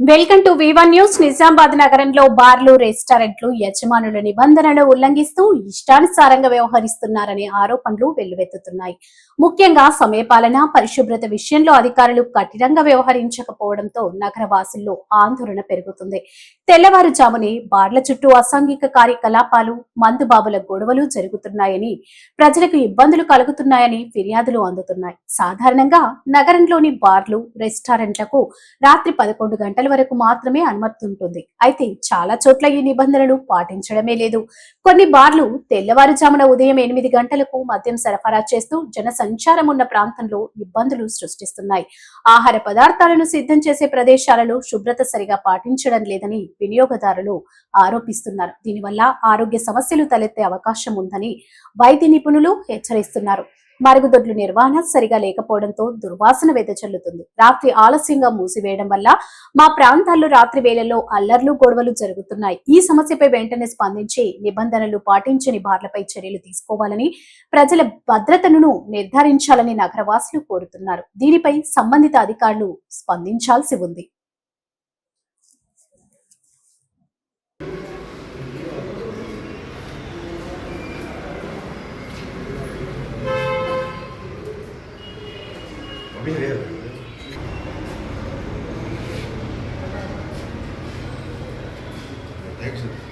Welcome to వివన్ news Nizamabad నగరంలో బార్లు రెస్టారెంట్లు యజమానుల నిబంధనలు ఉల్లంఘిస్తూ ఇష్టానుసారంగా వ్యవహరిస్తున్నారనే ఆరోపణలు వెల్లువెత్తుతున్నాయి. ముఖ్యంగా సమయపాలన పరిశుభ్రత విషయంలో అధికారులు కఠినంగా వ్యవహరించకపోవడంతో నగర వాసుల్లో ఆందోళన పెరుగుతుంది. తెల్లవారుజామునే బార్ల చుట్టూ అసాంఘిక కార్యకలాపాలు మందుబాబుల గొడవలు జరుగుతున్నాయని ప్రజలకు ఇబ్బందులు కలుగుతున్నాయని ఫిర్యాదులు అందుతున్నాయి. సాధారణంగా నగరంలోని బార్లు రెస్టారెంట్లకు రాత్రి పదకొండు గంటల వరకు మాత్రమే అనుమతి ఉంటుంది. అయితే చాలా చోట్ల ఈ నిబంధనలు పాటించడమే లేదు. కొన్ని బార్లు తెల్లవారుజామున ఉదయం ఎనిమిది గంటలకు మద్యం సరఫరా చేస్తూ జన సంచారం ఉన్న ప్రాంతంలో ఇబ్బందులు సృష్టిస్తున్నాయి. ఆహార పదార్థాలను సిద్ధం చేసే ప్రదేశాలలో శుభ్రత సరిగా పాటించడం లేదని వినియోగదారులు ఆరోపిస్తున్నారు. దీనివల్ల ఆరోగ్య సమస్యలు తలెత్తే అవకాశం ఉందని వైద్య నిపుణులు హెచ్చరిస్తున్నారు. మరుగుదొడ్లు నిర్వహణ సరిగా లేకపోవడంతో దుర్వాసన వెదజల్లుతుంది రాత్రి ఆలస్యంగా మూసివేయడం వల్ల మా ప్రాంతాల్లో రాత్రి వేళల్లో అల్లర్లు గొడవలు జరుగుతున్నాయి. ఈ సమస్యపై వెంటనే స్పందించి నిబంధనలు పాటించని బార్లపై చర్యలు తీసుకోవాలని ప్రజల భద్రతను నిర్ధారించాలని నగరవాసులు కోరుతున్నారు. దీనిపై సంబంధిత అధికారులు స్పందించాల్సి ఉంది. mí me Excellent.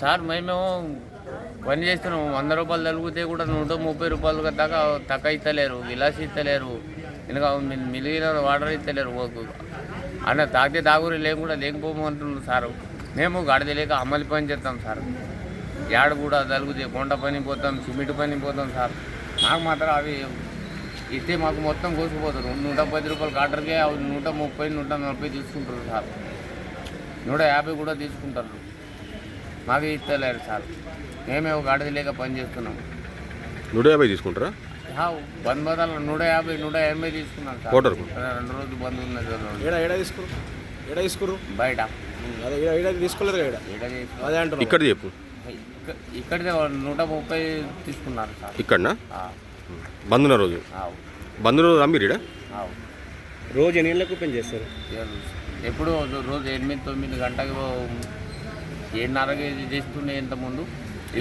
సార్ మేము పని చేస్తున్నాం. వంద రూపాయలు తగ్గితే కూడా నూట ముప్పై రూపాయలు దాకా తక్కువ ఇస్తలేరు విలాస్ ఇస్తలేరు. ఇంకా మిలిగిన మిగిలిన వాటర్ ఇస్తలేరు. అన్న తాగితే తాగురు లేకుండా లేకపోమంటున్నారు సార్. మేము గడది లేక అమలు పని చేస్తాం సార్. యాడ కూడా తలుగుతే కొండ పని పోతాం సిమెంట్ పని పోతాం సార్. మాకు మాత్రం అవి ఇస్తే మాకు మొత్తం కోసుకుపోతారు. నూట పది రూపాయలు కాటర్కే అవి నూట ముప్పై నూట నలభై తీసుకుంటారు సార్. నూట యాభై కూడా తీసుకుంటారు. మాకు ఇస్తలేరు సార్. మేమే ఒక అడవి లేక పని చేస్తున్నాం. నూట యాభై తీసుకుంటారా? బంద్ బదాలు నూట యాభై నూట ఎనభై తీసుకున్నాం సార్? రెండు రోజులు బంద్ ఉన్నది రెండు. ఏడా ఏడా తీసుకురు? ఏడా తీసుకురు? బయట. అదే తీసుకోలేదు ఇక్కడ అదే ఇక్కడ చెప్పు. ఇక్క- ఇక్కడిదే నూట ముప్పై తీసుకున్నారు సార్. ఇక్కడనా? ఆ, బందున రోజు? ఆవు, బంద్ రోజు అమ్మిరీడా ఆవు. రోజు ఎన్ని గంటలకు ఓపెన్ చేస్తారు? ఎప్పుడు రోజు ఎనిమిది తొమ్మిది గంటకు ఏడున్నరకి చేస్తుండే ఇంత ముందు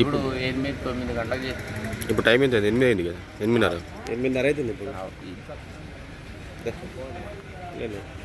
ఇప్పుడు? ఎనిమిది తొమ్మిది గంటలకు చేస్తుంది ఇప్పుడు టైం ఎంత? ఎనిమిది అయింది కదా? ఎనిమిదిన్నర? ఎనిమిదిన్నర అవుతుంది ఇప్పుడు.